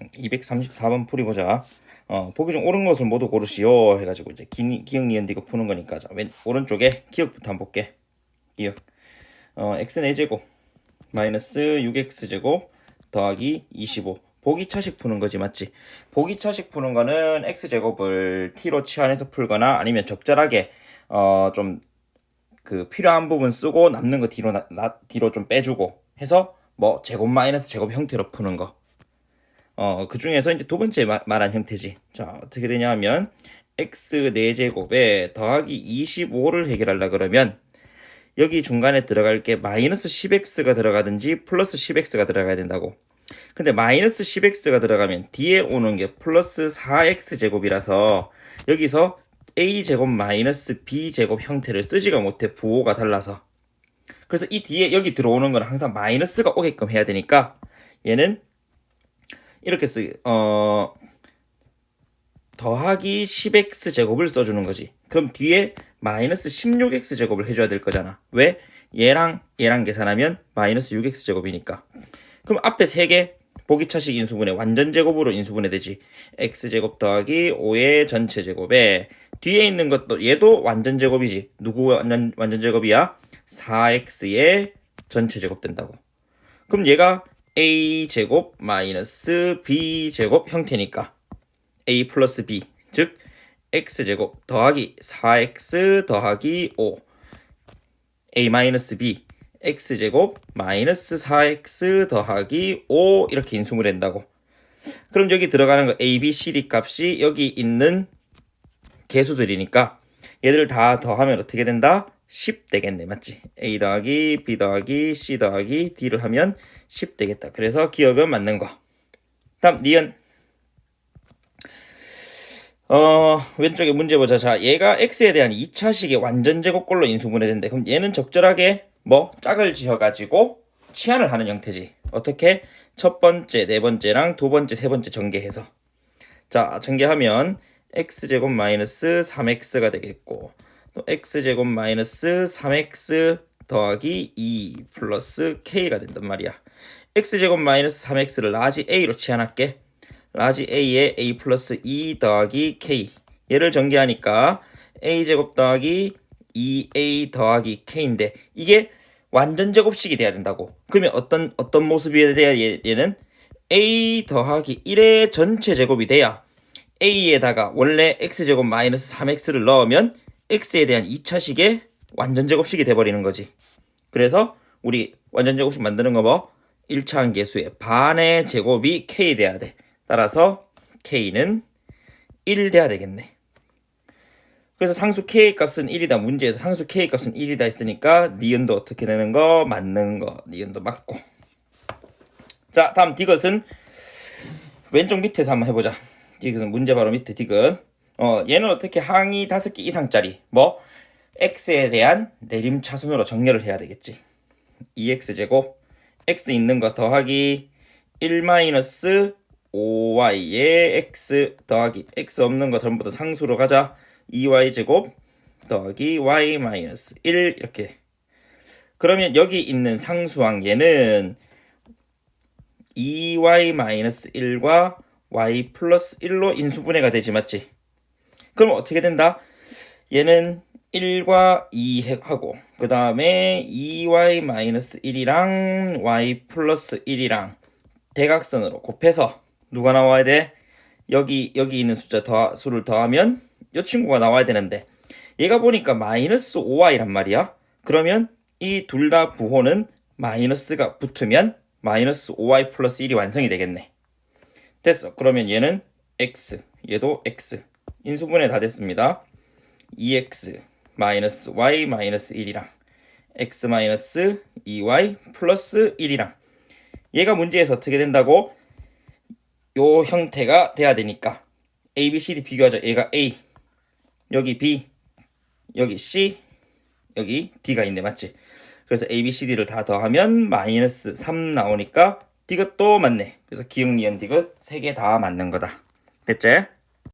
234번 풀이 보자. 어, 보기 중 옳은 것을 모두 고르시오 해가지고 이제 기, 기억 니은 디귿 푸는 거니까 자, 왼 오른쪽에 기억부터 한번 볼게. 기억. 어, x는 a제곱 마이너스 6x 제곱 더하기 25. 보기 차식 푸는 거지 맞지? 보기 차식 푸는 거는 x 제곱을 t로 치환해서 풀거나 아니면 적절하게 어 좀 그 필요한 부분 쓰고 남는 거 뒤로 나, 나- 뒤로 좀 빼주고 해서 뭐 제곱 마이너스 제곱 형태로 푸는 거. 어, 그 중에서 이제 두 번째 마- 말한 형태지. 자, 어떻게 되냐 하면 x 4제곱에 더하기 25를 해결하려 그러면 여기 중간에 들어갈 게 마이너스 10x가 들어가든지 플러스 10x가 들어가야 된다고. 근데 마이너스 10x가 들어가면 뒤에 오는 게 플러스 4x 제곱이라서 여기서 a 제곱 마이너스 b 제곱 형태를 쓰지가 못해 부호가 달라서. 그래서 이 뒤에 여기 들어오는 건 항상 마이너스가 오게끔 해야 되니까 얘는 이렇게 쓰, 어, 더하기 10x 제곱을 써주는 거지. 그럼 뒤에 마이너스 16x 제곱을 해줘야 될 거잖아. 왜? 얘랑 얘랑 계산하면 마이너스 6x 제곱이니까. 그럼 앞에 세개 보기차식 인수분해 완전 제곱으로 인수분해 되지. x 제곱 더하기 5의 전체 제곱에 뒤에 있는 것도 얘도 완전 제곱이지. 누구 완전 완전 제곱이야? 4x의 전체 제곱 된다고. 그럼 얘가 a 제곱 마이너스 b 제곱 형태니까 a 플러스 b 즉 x 제곱 더하기 4x 더하기 5 a 마이너스 b x 제곱 마이너스 4x 더하기 5 이렇게 인수를 한다고. 그럼 여기 들어가는 거 a, b, c, d 값이 여기 있는 개수들이니까 얘들 다 더하면 어떻게 된다? 10 되겠네 맞지? a 더하기 b 더하기 c 더하기 d를 하면 10 되겠다. 그래서 기억은 맞는 거. 다음 니은 어 왼쪽에 문제 보자. 자 얘가 x에 대한 2차식의 완전 제곱꼴로 인수분해된대. 그럼 얘는 적절하게 뭐 짝을 지어가지고 치환을 하는 형태지. 어떻게? 첫 번째, 네 번째랑 두 번째, 세 번째 전개해서. 자 전개하면 x제곱 마이너스 3x가 되겠고 또 x제곱 마이너스 3x 더하기 2 플러스 k가 된단 말이야. x제곱 마이너스 3x를 라지 a로 치환할게. 라지 a에 a 플러스 2 더하기 k 얘를 전개하니까 a제곱 더하기 2a 더하기 k인데 이게 완전 제곱식이 돼야 된다고. 그러면 어떤 어떤 모습이 돼야 얘, 얘는 a 더하기 1의 전체 제곱이 돼야 a에다가 원래 x제곱 마이너스 3x를 넣으면 x에 대한 2차식의 완전 제곱식이 돼버리는 거지. 그래서 우리 완전 제곱식 만드는 거 뭐? 1차 한계수의 반의 제곱이 k 돼야 돼. 따라서 k는 1 돼야 되겠네. 그래서 상수 k 값은 1이다. 문제에서 상수 k 값은 1이다 했으니까 니은도 어떻게 되는 거? 맞는 거. 니은도 맞고. 자, 다음 디귿은 왼쪽 밑에서 한번 해보자. 디귿은 문제 바로 밑에 디귿. 어, 얘는 어떻게 항이 다섯 개 이상짜리 뭐 x에 대한 내림 차순으로 정렬을 해야 되겠지. 2x 제곱 x 있는 거 더하기 1 마이너스 5y의 x 더하기 x 없는 거 전부 다 상수로 가자. 2y 제곱 더하기 y 마이너스 1 이렇게. 그러면 여기 있는 상수항 얘는 2y 마이너스 1과 y 플러스 1로 인수분해가 되지 맞지? 그럼 어떻게 된다? 얘는 1과 2 하고 그 다음에 2y 마이너스 1이랑 y 플러스 1이랑 대각선으로 곱해서 누가 나와야 돼? 여기 여기 있는 숫자 더 수를 더하면 이 친구가 나와야 되는데 얘가 보니까 마이너스 5y란 말이야. 그러면 이 둘 다 부호는 마이너스가 붙으면 마이너스 5y 플러스 1이 완성이 되겠네. 됐어. 그러면 얘는 x, 얘도 x. 인수분해 다 됐습니다. 2x 마이너스 y 마이너스 1이랑 x 마이너스 2y 플러스 1이랑 얘가 문제에서 어떻게 된다고? 요 형태가 돼야 되니까 a, b, c, d 비교하자. 얘가 a, 여기 b, 여기 c, 여기 d가 있네. 맞지? 그래서 a, b, c, d를 다 더하면 마이너스 3 나오니까 디귿도 맞네. 그래서 기억, 니은, 디귿 세 개 다 맞는 거다. 됐지?